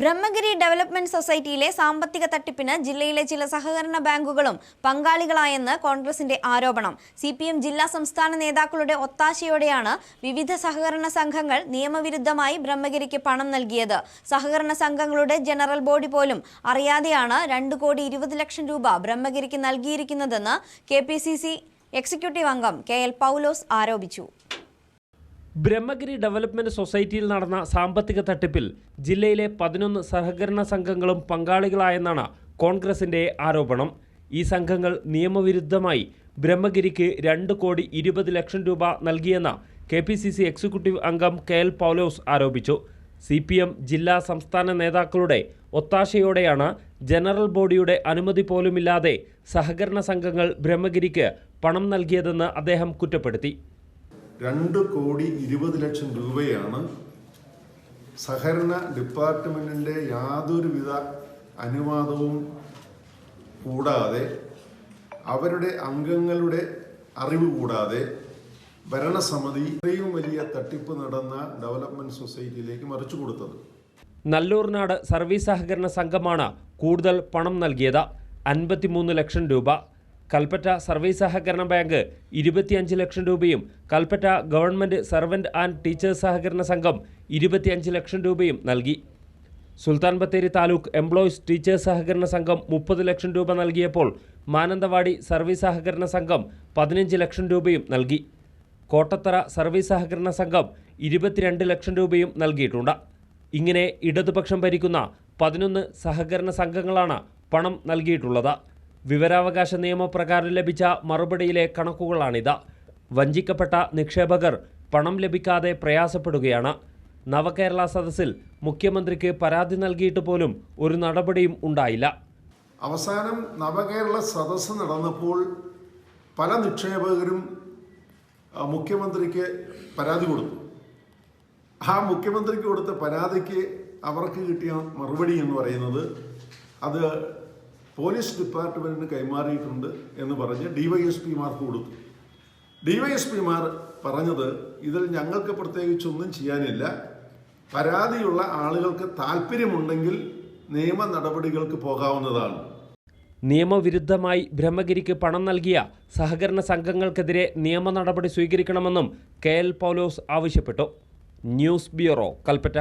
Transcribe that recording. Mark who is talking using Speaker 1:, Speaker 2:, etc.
Speaker 1: Brahmagiri development സൊസൈറ്റിയിലെ സാമ്പത്തിക തട്ടിപ്പിന് ജില്ലയിലെ ചില സഹകരണ ബാങ്കുകളും പങ്കാളികളായെന്ന് കോൺഗ്രസിന്റെ ആരോപണം. സി പി എം ജില്ലാ സംസ്ഥാന നേതാക്കളുടെ ഒത്താശയോടെയാണ് വിവിധ സഹകരണ സംഘങ്ങൾ നിയമവിരുദ്ധമായി ബ്രഹ്മഗിരിക്ക് പണം നൽകിയത്. സഹകരണ സംഘങ്ങളുടെ ജനറൽ ബോഡി പോലും അറിയാതെയാണ് രണ്ട് കോടി ഇരുപത് ലക്ഷം രൂപ ബ്രഹ്മഗിരിക്ക് നൽകിയിരിക്കുന്നതെന്ന് കെ എക്സിക്യൂട്ടീവ് അംഗം കെ എൽ പൗലോസ് ആരോപിച്ചു.
Speaker 2: ബ്രഹ്മഗിരി ഡെവലപ്മെന്റ് സൊസൈറ്റിയിൽ നടന്ന സാമ്പത്തിക തട്ടിപ്പിൽ ജില്ലയിലെ പതിനൊന്ന് സഹകരണ സംഘങ്ങളും പങ്കാളികളായെന്നാണ് കോൺഗ്രസിന്റെ ആരോപണം. ഈ സംഘങ്ങൾ നിയമവിരുദ്ധമായി ബ്രഹ്മഗിരിക്ക് രണ്ട് കോടി ഇരുപത് ലക്ഷം രൂപ നൽകിയെന്ന് K P C C executive അംഗം കെ എൽ പൗലോസ് ആരോപിച്ചു. സി പി എം ജില്ലാ സംസ്ഥാന നേതാക്കളുടെ ഒത്താശയോടെയാണ് ജനറൽ ബോഡിയുടെ അനുമതി പോലുമില്ലാതെ സഹകരണ സംഘങ്ങൾ ബ്രഹ്മഗിരിക്ക് പണം നൽകിയതെന്ന് അദ്ദേഹം കുറ്റപ്പെടുത്തി.
Speaker 3: രണ്ട് കോടി ഇരുപത് ലക്ഷം രൂപയാണ് സഹകരണ ഡിപ്പാർട്ട്മെന്റിന്റെ യാതൊരുവിധ അനുവാദവും കൂടാതെ അവരുടെ അംഗങ്ങളുടെ അറിവ് കൂടാതെ ഭരണസമിതി ഇത്രയും വലിയ തട്ടിപ്പ് നടന്ന ഡെവലപ്മെന്റ് സൊസൈറ്റിയിലേക്ക് മറിച്ചു കൊടുത്തത്.
Speaker 2: നല്ലൂർനാട് സർവീസ് സഹകരണ സംഘമാണ് കൂടുതൽ പണം നൽകിയത്. അൻപത്തിമൂന്ന് ലക്ഷം രൂപ. കൽപ്പറ്റ സർവീസ് സഹകരണ ബാങ്ക് ഇരുപത്തിയഞ്ച് ലക്ഷം രൂപയും Kalpetta government servant and teachers സഹകരണ സംഘം ഇരുപത്തിയഞ്ച് ലക്ഷം രൂപയും നൽകി. സുൽത്താൻ ബത്തേരി താലൂക്ക് എംപ്ലോയീസ് ടീച്ചേഴ്സ് സഹകരണ സംഘം മുപ്പത് ലക്ഷം രൂപ നൽകിയപ്പോൾ മാനന്തവാടി സർവീസ് സഹകരണ സംഘം പതിനഞ്ച് ലക്ഷം രൂപയും നൽകി. കോട്ടത്തറ സർവീസ് സഹകരണ സംഘം ഇരുപത്തിരണ്ട് ലക്ഷം രൂപയും നൽകിയിട്ടുണ്ട്. ഇങ്ങനെ ഇടതുപക്ഷം ഭരിക്കുന്ന പതിനൊന്ന് സഹകരണ സംഘങ്ങളാണ് പണം നൽകിയിട്ടുള്ളത്. വിവരാവകാശ നിയമപ്രകാരം ലഭിച്ച മറുപടിയിലെ കണക്കുകളാണിത്. വഞ്ചിക്കപ്പെട്ട നിക്ഷേപകർ പണം ലഭിക്കാതെ പ്രയാസപ്പെടുകയാണ്. നവകേരള സദസ്സിൽ മുഖ്യമന്ത്രിക്ക് പരാതി നൽകിയിട്ട് പോലും ഒരു നടപടിയും ഉണ്ടായില്ല.
Speaker 3: അവസാനം നവകേരള സദസ്സ് നടന്നപ്പോൾ പല നിക്ഷേപകരും മുഖ്യമന്ത്രിക്ക് പരാതി കൊടുത്തു. ആ മുഖ്യമന്ത്രിക്ക് കൊടുത്ത പരാതിക്ക് അവർക്ക് കിട്ടിയ മറുപടി എന്ന് പറയുന്നത് അത് പോലീസ് ഡിപ്പാർട്ട്മെന്റിന് കൈമാറിയിട്ടുണ്ട് എന്ന് പറഞ്ഞ് ഡിവൈഎസ്പിമാർക്ക് കൊടുത്തു. ഡിവൈഎസ്പിമാർ പറഞ്ഞത് ഇതിൽ ഞങ്ങൾക്ക് പ്രത്യേകിച്ചൊന്നും ചെയ്യാനില്ല. പരാതിയുള്ള ആളുകൾക്ക് താല്പര്യമുണ്ടെങ്കിൽ നിയമ നടപടികൾക്ക് പോകാവുന്നതാണ്.
Speaker 2: നിയമവിരുദ്ധമായി ബ്രഹ്മഗിരിക്ക് പണം നൽകിയ സഹകരണ സംഘങ്ങൾക്കെതിരെ നിയമ നടപടി സ്വീകരിക്കണമെന്നും കെ എൽ പൗലോസ് ആവശ്യപ്പെട്ടു. News bureau Kalpetta.